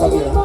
Oh.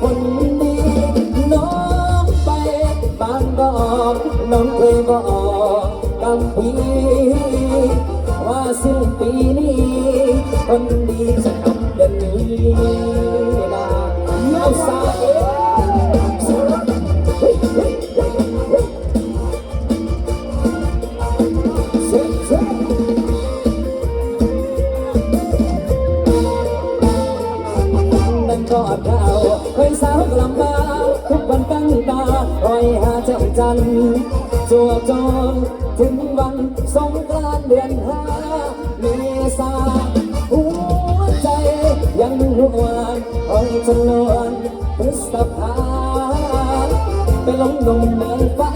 คนดีน้องไปบ้านกอกน้องเคยบอกกับพี่ว่าสิ้นปีนี้คนดีจะกลับเดืนี้ คอยหาเจ้าจันจัวจรถึงวันสงกรานต์เดือนห้าเมษาหัวใจยังห่วนคอยจนนวนพฤษภาไปลงลงเมืองฟ้า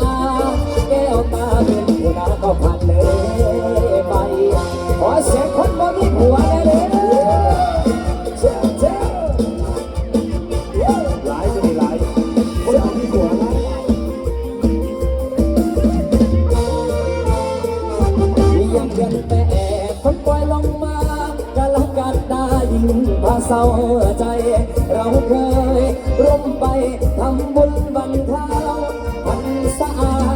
เศร้าใจ เราเคยร่วมไปทำบุญบันเทาพันสะอาด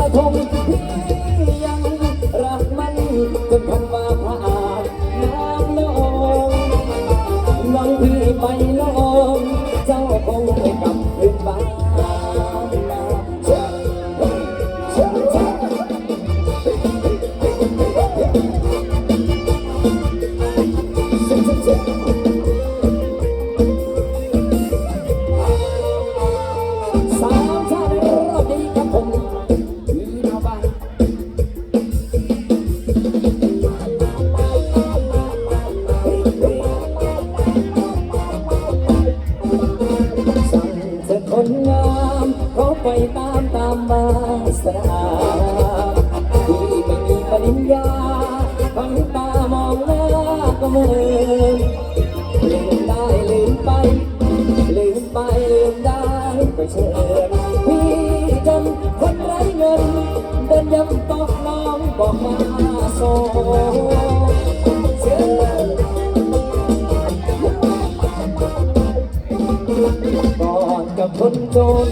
กระทง ริญญาฟังตามองหน้าก็เมือนลืมได้ลืมไป ลืมไปลืมได้ก็เชิญพี่จนคนไร้เงิน เดินยำตอกน้องบอกมาโซเชิญก่อนกับคนจน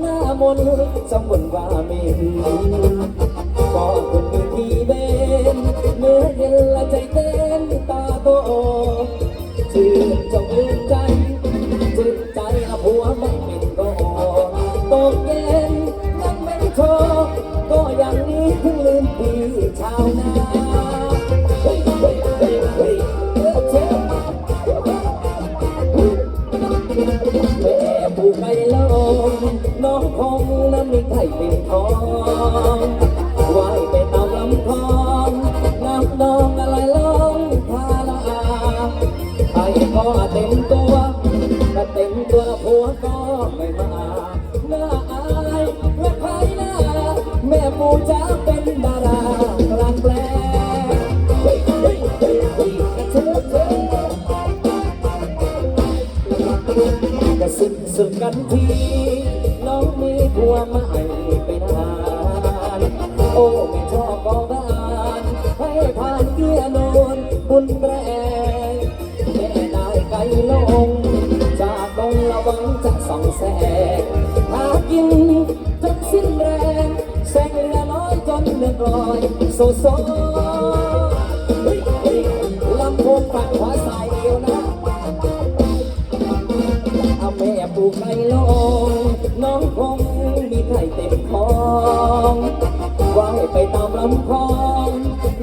หน้ามนสมบุญว่ามิน ก่อนคนมีที่เบนเมื่อเห็นละใจเต้นตา จะเป็นดารากลางแปลงเฮ้ยเฮ้ยเฮ้ยเฮ้ยกระเชิดเชิดกระสิ้นสุดกันที โซโซลำโพงปักขวาใส่เอวนะเอาแม่ปลูกไก่ลงน้องคงมีไข่เต็มท้องว่ายไปตามลำคลอง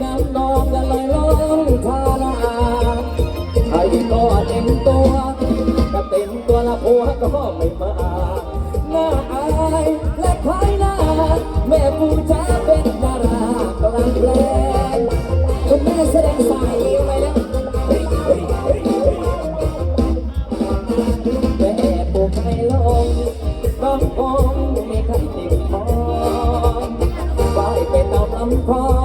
น้ำนองกันลอยล่องทาลาไข่ก็เต็มตัวก็เต็มตัวละผัวก็ไม่มาหน้าอายและคล้ายหน้าแม่ปูจะเป็นดา come from.